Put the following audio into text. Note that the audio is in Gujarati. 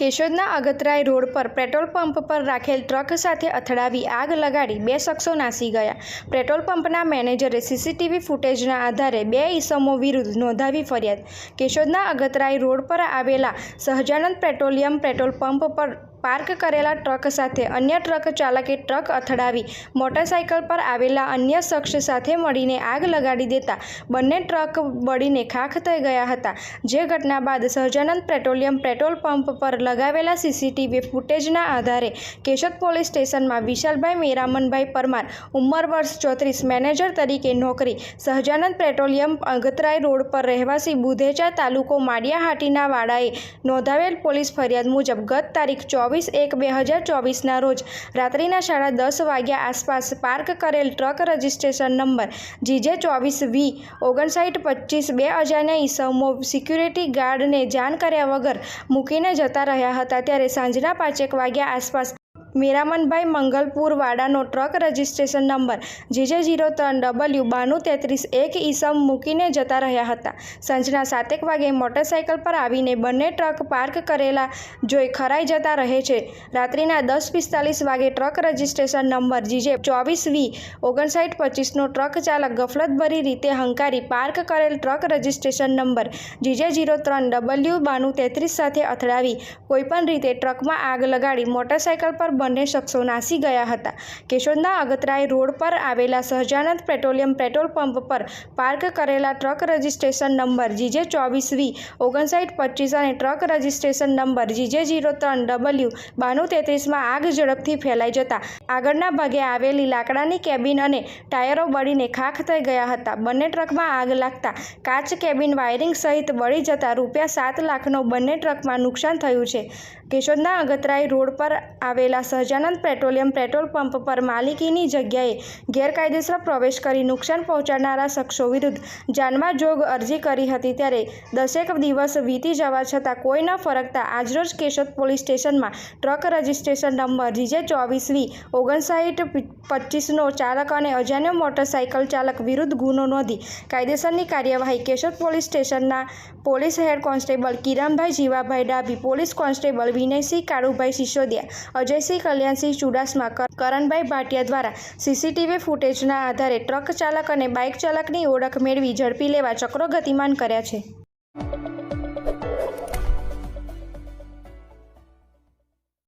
કેશોદના અગતરાય રોડ પર પેટ્રોલ પંપ પર રાખેલ ટ્રક સાથે અથડાવી આગ લગાડી બે શખ્સો નાસી ગયા. પેટ્રોલ પંપના મેનેજરે સીસીટીવી ફૂટેજના આધારે બે ઈસમો વિરુદ્ધ નોંધાવી ફરિયાદ. કેશોદના અગતરાય રોડ પર આવેલા સહજાનંદ પેટ્રોલિયમ પેટ્રોલ પંપ પર પાર્ક કરેલા ટ્રક સાથે અન્ય ટ્રક ચાલકે ટ્રક અથડાવી મોટરસાયકલ પર આવેલા અન્ય શખ્સ સાથે મળીને આગ લગાડી દેતા બંને ટ્રક બળીને ખાખ થઈ ગયા હતા. જે ઘટના બાદ સહજાનંદ પેટ્રોલિયમ પેટ્રોલ પંપ પર લગાવેલા સીસીટીવી ફૂટેજના આધારે કેશોદ પોલીસ સ્ટેશનમાં વિશાલભાઈ મેરામનભાઈ પરમાર, ઉંમર વર્ષ ચોત્રીસ, મેનેજર તરીકે નોકરી, સહજાનંદ પેટ્રોલિયમ અગતરાય રોડ પર રહેવાસી બુધેચા તાલુકો માળિયાહાટીના વાડાએ નોંધાવેલ પોલીસ ફરિયાદ મુજબ ગત તારીખ ચોવીસ એક બે હજાર ચોવીસના રોજ રાત્રિના સાડા દસ વાગ્યા આસપાસ પાર્ક કરેલ ટ્રક રજિસ્ટ્રેશન નંબર જીજે ચોવીસ વી ઓગણસાઠ પચીસ બે અજાણ્યા ઈસમો સિક્યુરિટી ગાર્ડને જાણ કર્યા વગર મૂકીને જતા રહ્યા હતા. ત્યારે સાંજના પાંચેક વાગ્યા આસપાસ Meramanbhai મંગલપુરવાડાનો truck registration number GJ zero ત્રણ ડબલ્યુ બાણું તેત્રીસ એક ઈસમ મૂકીને જતા રહ્યા હતા. સાંજના સાતેક વાગે મોટરસાયકલ પર આવીને બંને ટ્રક પાર્ક કરેલા જોઈ ખરાઈ જતા રહે છે. રાત્રિના દસ પિસ્તાલીસ વાગે ટ્રક રજિસ્ટ્રેશન નંબર જીજે ચોવીસ વી ઓગણસાઠ પચીસનો ટ્રક ચાલક ગફલતભરી રીતે હંકારી પાર્ક કરેલ truck registration number GJ zero ત્રણ ડબલ્યુ બાણું તેત્રીસ સાથે અથડાવી. કોઈપણ રીતે ટ્રકમાં આગ લગાડી મોટરસાયકલ પર બંને શખ્સો નાસી ગયા હતા. કેશોદના અગતરાય રોડ પર આવેલા સહજાનંદ પેટ્રોલિયમ પેટ્રોલ પંપ પર પાર્ક કરેલા ટ્રક રજિસ્ટ્રેશન નંબર જીજે ચોવીસ વી, ઓગણસાઠ પચીસ અને truck registration number GJ zero ત્રણ ડબલ્યુ બાણું તેત્રીસમાં આગ ઝડપથી ફેલાઈ જતા આગળના ભાગે આવેલી લાકડાની કેબિન અને ટાયરો બળીને ખાખ થઈ ગયા હતા. બંને ટ્રકમાં આગ લાગતા કાચ કેબિન વાયરિંગ સહિત બળી જતા રૂપિયા સાત લાખનો બંને ટ્રકમાં નુકસાન થયું છે. કેશોદના અગતરાય રોડ પર આવેલા સહજાનંદ પેટ્રોલિયમ પેટ્રોલ પંપ પર માલિકીની જગ્યાએ ગેરકાયદેસર પ્રવેશ કરી નુકસાન પહોંચાડનારા શખ્સો વિરુદ્ધ જાનમાં જોગ અરજી કરી હતી ત્યારે દસેક દિવસ વીતી જવા છતાં કોઈ ન ફરકતા આજરોજ કેશોદ પોલીસ સ્ટેશનમાં ટ્રક રજિસ્ટ્રેશન નંબર જીજે ચોવીસ વી ઓગણસાઠ પચીસનો ચાલક અને અજાણ્યો મોટરસાયકલ ચાલક વિરુદ્ધ ગુનો નોંધી કાયદેસરની કાર્યવાહી કેશોદ પોલીસ સ્ટેશનના police head constable Kiranbhai Jivabhai Dabhi, police constable Vinaysinh Kalubhai Sisodiya, Ajaysinh Kalyansinh Chudasama Karanbhai Bhatia દ્વારા સીસીટીવી ફૂટેજના આધારે ટ્રક ચાલક અને બાઇક ચાલકની ઓળખ મેળવી ઝડપી લેવા ચક્રો ગતિમાન કર્યા છે.